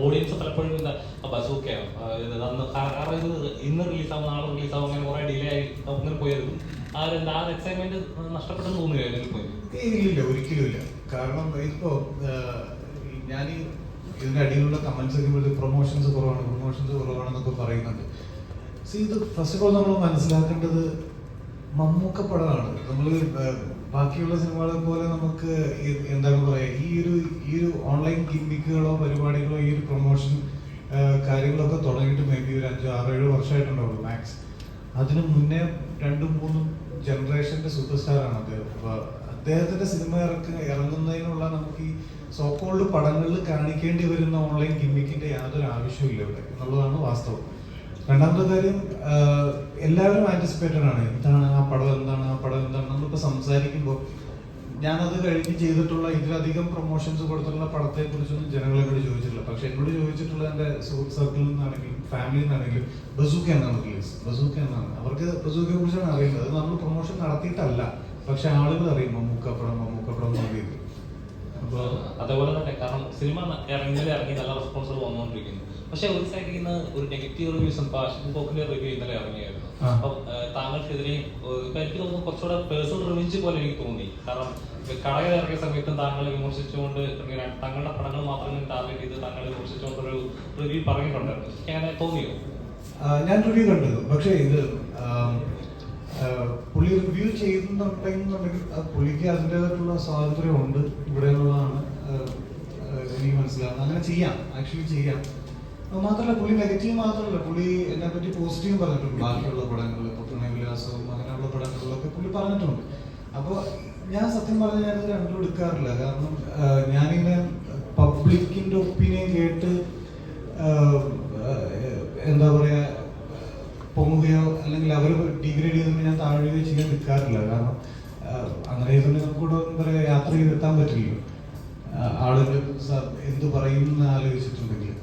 Audience പലപ്പോഴും എന്താ ബസൂക്കയോ അന്ന് കാ- കാരണം ഇത് ഇന്ന് റിലീസാവും നാളെ റിലീസാവും അങ്ങനെ കുറെ ഡിലേ ആയി അങ്ങനെ പോയായിരുന്നു ആ ഒരു ആ എക്സൈറ്റ്മെന്റ് നഷ്ടപ്പെട്ടെന്ന് തോന്നുകയായിരുന്നു ഇല്ലില്ല ഒരിക്കലും ഇല്ല. കാരണം ഇപ്പോ ഞാൻ ഇതിന്റെ അടിയിലുള്ള കമന്റ്സ് ഒക്കെ പ്രൊമോഷൻസ് കുറവാണ് പ്രൊമോഷൻസ് കുറവാണെന്നൊക്കെ പറയുന്നുണ്ട്. സി ഇത് ഫസ്റ്റ് ഓഫ് ഓൾ നമ്മൾ മനസ്സിലാക്കേണ്ടത് മമ്മൂക്ക നമ്മൾ ബാക്കിയുള്ള സിനിമകളെ പോലെ നമുക്ക് എന്താണ് പറയാ ഈ ഒരു ഈ ഒരു ഓൺലൈൻ ഗിമ്മിക്കുകളോ പരിപാടികളോ ഈ ഒരു പ്രൊമോഷൻ കാര്യങ്ങളൊക്കെ തുടങ്ങിയിട്ട് മേ ബി ഒരു അഞ്ചോ ആറോ ഏഴോ വർഷമായിട്ടുണ്ടാവുള്ളൂ മാക്സ് അതിനു മുന്നേ രണ്ടും മൂന്നും ജനറേഷന്റെ സൂപ്പർ സ്റ്റാറാണ് അദ്ദേഹം. അപ്പോൾ അദ്ദേഹത്തിന്റെ സിനിമ ഇറക്ക ഇറങ്ങുന്നതിനുള്ള നമുക്ക് ഈ സോക്കോൾഡ് പടങ്ങളിൽ കാണിക്കേണ്ടി വരുന്ന ഓൺലൈൻ ഗിമ്മിക്കിന്റെ യാതൊരു ആവശ്യമില്ല ഇവിടെ. എന്നുള്ളതാണ് വാസ്തവം. രണ്ടാമത്തെ കാര്യം എല്ലാവരും ആന്റിസിപ്പേറ്റഡ് ആണ്. എന്താണ് ആ പടം എന്താണ് ആ പടം എന്താണ് നമ്മളിപ്പോ സംസാരിക്കുമ്പോൾ ഞാനത് കഴിഞ്ഞ് ചെയ്തിട്ടുള്ള ഇതിലധികം പ്രൊമോഷൻസ് കൊടുത്തിട്ടുള്ള പടത്തെ കുറിച്ചൊന്നും ജനങ്ങൾ എന്നോട് ചോദിച്ചിട്ടില്ല. പക്ഷെ എന്നോട് ചോദിച്ചിട്ടുള്ള എന്റെ സുഹൃത്ത് സർക്കിളിൽ നിന്നാണെങ്കിലും ഫാമിലിയിൽ നിന്നാണെങ്കിലും ബസൂക്ക എന്നാണ് റിലീസ് ബസൂക്ക എന്നാണ്. അവർക്ക് ബസൂക്കയെ കുറിച്ചാണ് അറിയുന്നത് നമ്മൾ പ്രൊമോഷൻ നടത്തിയിട്ടല്ല. പക്ഷെ ആളുകൾ അറിയും മമ്മൂക്ക പടം മമ്മൂക്ക പടം എന്ന് അതേപോലെ തന്നെ. കാരണം സിനിമ ഇറങ്ങിയാലേ ഇറങ്ങി നല്ല റെസ്പോൺസുകൾ വന്നുകൊണ്ടിരിക്കുന്നു. പക്ഷെ ഒരു സൈഡിൽ നിന്ന് ഒരു നെഗറ്റീവ് റിവ്യൂസും പാഷൻ പോക്കിന്റെ റിവ്യൂ ഇന്നലെ ഇറങ്ങിയായിരുന്നു. അപ്പം താങ്കൾക്കെതിരെയും എനിക്ക് തോന്നുന്നു കുറച്ചുകൂടെ പേഴ്സണൽ റിവെഞ്ച് പോലെ എനിക്ക് തോന്നി. കാരണം കടയിൽ ഇറങ്ങിയ സമയത്തും താങ്കളെ വിമർശിച്ചുകൊണ്ട് ഇങ്ങനെ തങ്ങളുടെ പടങ്ങൾ മാത്രം ടാർഗറ്റ് ചെയ്ത് താങ്കളെ വിമർശിച്ചുകൊണ്ട് ഒരു റിവ്യൂ പറഞ്ഞിട്ടുണ്ടായിരുന്നു അങ്ങനെ തോന്നിയോ? ഞാൻ റിവ്യൂ കണ്ടത് പക്ഷേ ഇത് പുള്ളി റിവ്യൂ ചെയ്യുന്നുണ്ടെന്നുണ്ടെങ്കിൽ പുള്ളിക്ക് അതിന്റെതായിട്ടുള്ള സ്വാതന്ത്ര്യമുണ്ട് ഇവിടെ എന്നുള്ളതാണ് ആ, ആ, എനിക്ക് മനസ്സിലാവുന്നത്. അങ്ങനെ ചെയ്യാം. ആക്ച്വലി ചെയ്യാം. മാത്രമല്ല പുള്ളി നെഗറ്റീവ് മാത്രമല്ല. പുള്ളി എന്നെ പറ്റി പോസിറ്റീവ് പറഞ്ഞിട്ടുണ്ട്. ബാക്കിയുള്ള പടങ്ങൾ ഇപ്പൊ പ്രണയവിലാസവും അങ്ങനെയുള്ള പടങ്ങളിലൊക്കെ പുള്ളി പറഞ്ഞിട്ടുണ്ട്. അപ്പോൾ ഞാൻ സത്യം പറഞ്ഞാൽ ഞാനത് രണ്ടും എടുക്കാറില്ല. കാരണം ഞാനിങ്ങനെ പബ്ലിക്കിന്റെ ഒപ്പീനിയൻ കേട്ട് എന്താ പറയാ പൊങ്ങുകയോ അല്ലെങ്കിൽ അവർ ഡിഗ്രേഡ് ചെയ്തുകൊണ്ട് ഞാൻ താഴുകയോ ചെയ്യാൻ നിൽക്കാറില്ല. കാരണം അങ്ങനെ ചെയ്തുകൊണ്ട് നമുക്കിവിടെ എന്താ പറയുക യാത്ര ചെയ്തെത്താൻ പറ്റില്ലല്ലോ. ആഹ് ആളുകൾ എന്ത് പറയും എന്ന് ആലോചിച്ചിട്ടുണ്ടെങ്കിൽ.